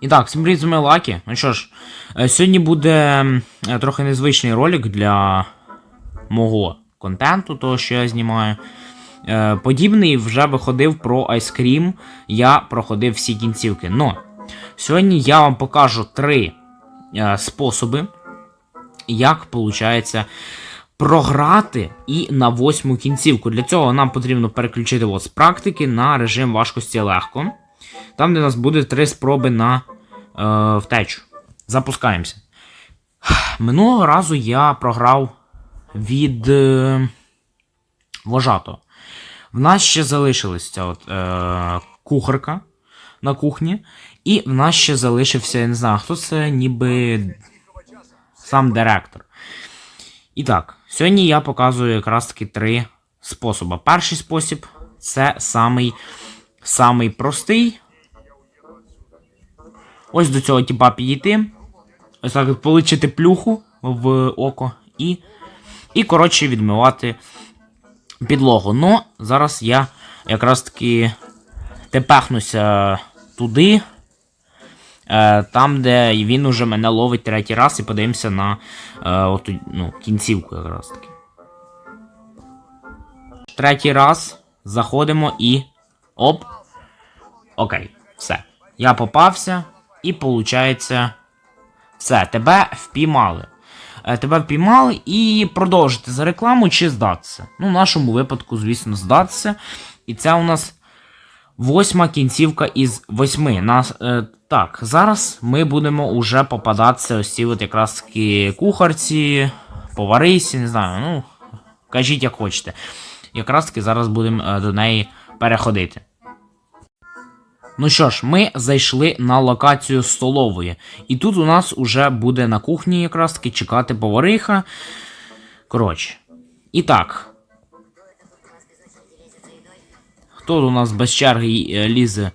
І так, всім привіт, з вами Лакі. Ну що ж, е, сьогодні буде е, трохи незвичний ролик для мого контенту, того, що я знімаю. Е, Подібний вже виходив про Ice Cream. Я проходив всі кінцівки. Но сьогодні я вам покажу три способи, як виходить програти і на восьму кінцівку. Для цього нам потрібно переключити от з практики на режим важкості легко. Там, де у нас буде три спроби на е, втечу. Запускаємося. Минулого разу я програв від е, вожато. В нас ще залишилась ця от, е, кухарка на кухні. І в нас ще залишився, я не знаю, хто це, ніби сам директор. І так, сьогодні я показую якраз таки три способи. Перший спосіб це самий, самий простий. Ось до цього типа підійти. Ось так от получити плюху в око і. І, коротше, відмивати підлогу. Ну, зараз я якраз таки тепехнуся туди. Е, там, де він уже мене ловить третій раз, і подивимося на е, оту, ну, кінцівку якраз таки. Третій раз заходимо і. Оп. Окей, все. Я попався, і виходить. Все, тебе впіймали. Е, Тебе впіймали і продовжити за рекламу чи здатися. Ну, в нашому випадку, звісно, здатися. І це у нас восьма кінцівка із восьми. Нас, е, так, зараз ми будемо уже попадатися ось ці от якраз таки кухарці, поварисі, не знаю, ну, кажіть як хочете. Якраз таки зараз будемо е, до неї переходити. Ну що ж, ми зайшли на локацію столової. І тут у нас уже буде на кухні якраз таки чекати повариха. Коротше. І так. Хто у нас без черги е, лізе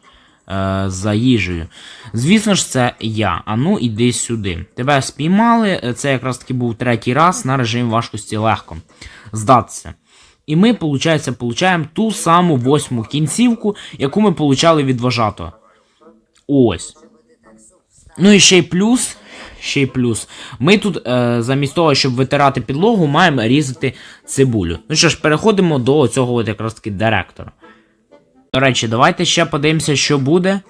е, за їжею? Звісно ж, це я. А ну іди сюди. Тебе спіймали. Це якраз таки був третій раз на режим важкості легко. Здатися. І ми, виходить, получаємо ту саму восьму кінцівку, яку ми получали від вожатого. Ось. Ну і ще й плюс. Ще й плюс. Ми тут, е, замість того, щоб витирати підлогу, маємо різати цибулю. Ну що ж, переходимо до цього от якраз таки директора. До речі, давайте ще подивимося, що буде.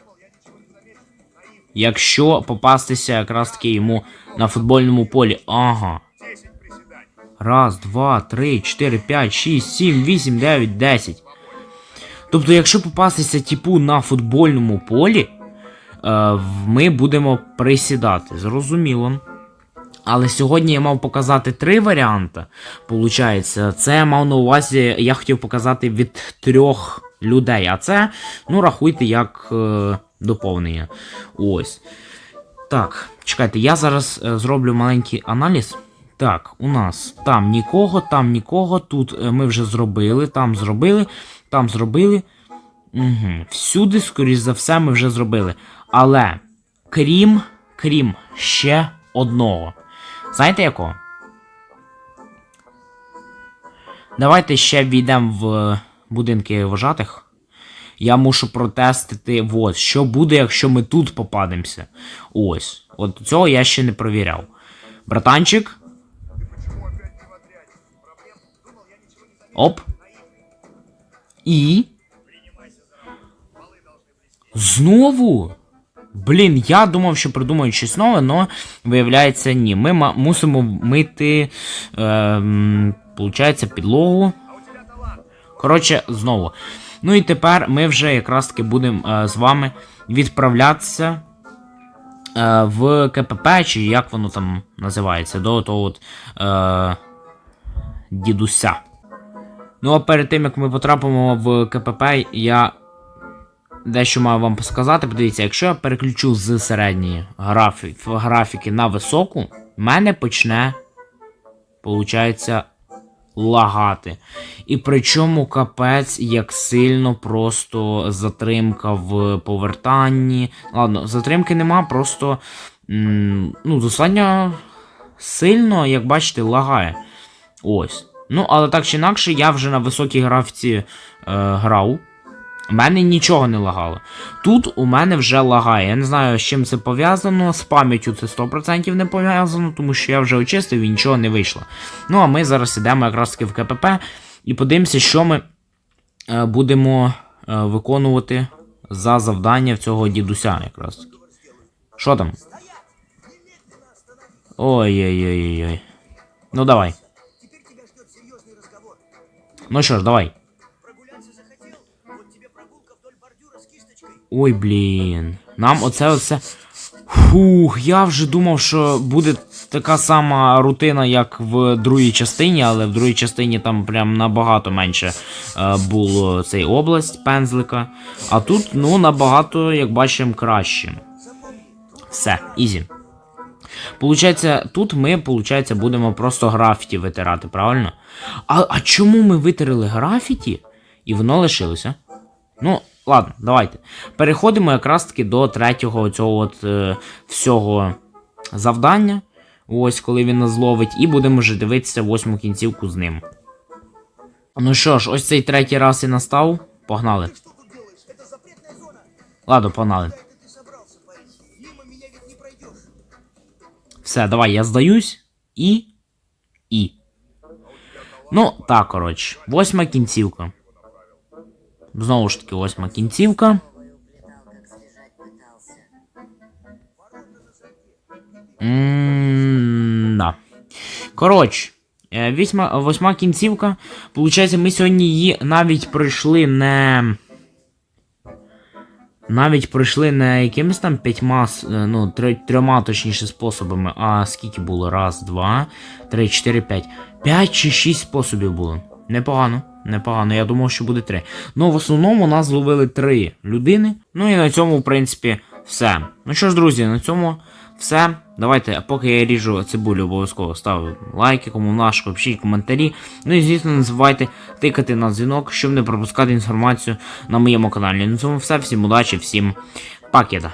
Якщо попастися якраз таки йому на футбольному полі. Ага. Раз, два, три, чотири, п'ять, шість, сім, вісім, дев'ять, десять. Тобто, якщо попастися типу на футбольному полі, е, ми будемо присідати. Зрозуміло. Але сьогодні я мав показати три варіанти. Получається, це я мав на увазі, я хотів показати від трьох людей. А це, ну, рахуйте, як е, доповнення. Ось. Так, чекайте, я зараз е, зроблю маленький аналіз. Так, у нас там нікого, там нікого, тут е, ми вже зробили, там зробили, там зробили. Угу. Всюди, скоріш за все, ми вже зробили. Але крім, крім ще одного. Знаєте якого? Давайте ще війдемо в будинки вожатих. Я мушу протестити, от, що буде, якщо ми тут попадемося. Ось. От цього я ще не провіряв. Братанчик. Оп. І. Знову? Блін, я думав, що придумають щось нове, але виявляється, ні. Ми мусимо мити. Е, получається, підлогу. Коротше, знову. Ну і тепер ми вже якраз таки будемо е, з вами відправлятися е, в КПП, чи як воно там називається, до того от е, дідуся. Ну а перед тим як ми потрапимо в КПП, я дещо маю вам сказати. Подивіться, якщо я переключу з середньої графі... графіки на високу, в мене почне, получається, лагати. І причому капець, як сильно просто затримка в повертанні. Ладно, затримки нема, просто ну, достатньо сильно, як бачите, лагає. Ось. Ну, але так чи інакше, я вже на високій графіці е, грав. У мене нічого не лагало. Тут у мене вже лагає. Я не знаю, з чим це пов'язано. З пам'яттю це 100% не пов'язано, тому що я вже очистив і нічого не вийшло. Ну, а ми зараз ідемо якраз таки в КПП і подивимося, що ми е, будемо е, виконувати за завдання цього дідуся якраз. Що там? Ой-ой-ой-ой. Ну давай. Ну що ж, давай. Ой, блін. Нам оце оце. Фух, я вже думав, що буде така сама рутина, як в другій частині, але в другій частині там прям набагато менше е, було цей область пензлика. А тут, ну, набагато, як бачимо, краще. Все, ізі. Получається, тут ми, получається, будемо просто графіті витирати, правильно? А, а чому ми витерли графіті і воно лишилося? Ну, ладно, давайте. Переходимо якраз таки до третього цього от е, всього завдання. Ось коли він нас зловить, і будемо вже дивитися восьму кінцівку з ним. Ну що ж, ось цей третій раз і настав. Погнали. Ладно, погнали. Все, давай, я здаюсь. І. І. Ну, так, коротше. Восьма кінцівка. Знову ж таки, восьма кінцівка. уплетал, как сбежать пытался. М, Да. Коротше, е, восьма кінцівка. Получається, ми сьогодні її навіть пройшли не. Навіть пройшли не якимись там п'ятьма, е, ну, трьома точніше способами, а скільки було? Раз, два, три, чотири, п'ять. П'ять чи шість способів було. Непогано, непогано. Я думав, що буде три. Ну, в основному нас зловили три людини. Ну і на цьому, в принципі, все. Ну що ж, друзі, на цьому все. Давайте, поки я ріжу цибулю, обов'язково ставлю лайки, кому наш, пишіть коментарі. Ну і звісно, не забувайте тикати на дзвінок, щоб не пропускати інформацію на моєму каналі. На цьому все. Всім удачі, всім пакета.